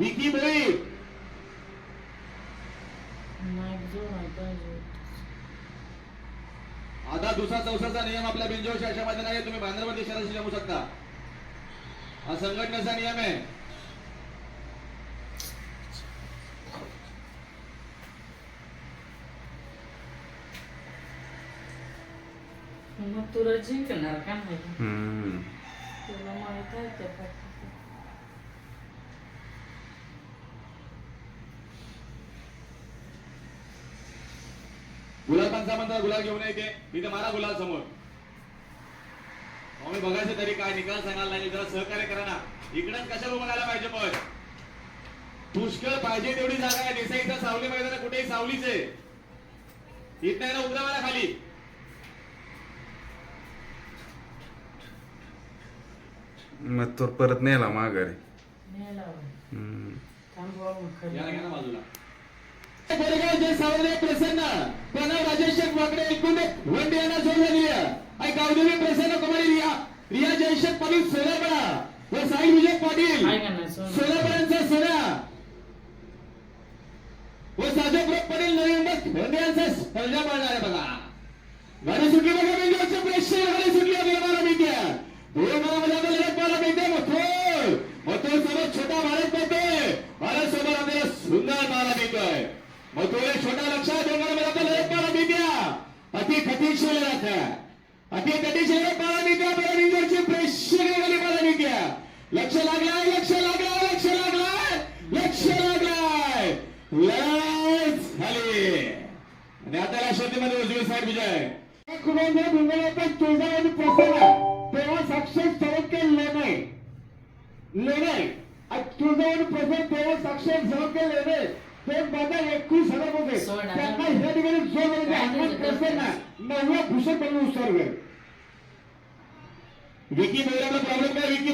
विकी मोळी आता दुसरा चौसाचा नियम आपल्या बिंजोर शासनामध्ये नाही तुम्ही बांद्रावरती शहराशी जमू शकता. हा संघटनेचा नियम आहे. मग तुला जिंकणार का नाही. तुला माहीत आहे ते फक्त. गुलाल पंचामंत्र गुलाल घेऊन येते तिथे मारा गुलाल समोर. आम्ही बघायचं तरी काय निकाल सांगाल नाही जरा सहकार्य करा ना. इकडेच कशाला उभं राहायला पाहिजे पण पुष्कळ पाहिजे तेवढी जागा आहे. देसाई इथं सावली मैदान कुठेही सावलीच आहे. इथं आहे ना उतरावायला खाली. मग तो परत नेला माघारी. नेला. थांबवा मग खाली. या ना, घ्या ना बाजूला. कोरेगाव जे सावले प्रसन्न. प्रणव राजेश वाकडे एकूण वन डियाना जोड झाली आहे. गावदेवी प्रसन्न कुमारी रिया रिया जयशेख पाटील सोलापडा व साई विजय पाटील. नाही सोनं? व साजोप्रभ पाटील मुंबई वंड्यांचा सर्जा पाळणार आहे बघा. गाडी सुटली बघा बिंदूचं प्रेशर गाडी सुटली मला मिळते. दोन मग तुला छोटा लक्षात देणार मला तर एक पाहायला बिब्या अति कठीशील राहता अति कठीशील शैली बिब्या मिळते बरं बिंदूची प्रेशर गाडी पाहायला मिळते लक्ष लागलाय लक्ष लागलाय लक्ष लागलाय लक्ष लागलाय. लस झाली. आणि आता राष्ट्रपतीमध्ये उजवी साहेब विजय. कुणाला भिंगण्याचा तुळजावानी प्रसन्न तेव्हा साक्षात सवके लेणे. लेणे. आणि प्रसंग तेव्हा साक्षात सवके लेणे. ते माझा एकवीस हजार होते. त्यांना ह्या ठिकाणी जो म्हणजे हनुमान प्रसन्न नववा भूषण म्हणून उत्सर्ग विकी मोरे प्रॉब्लेम काय विकी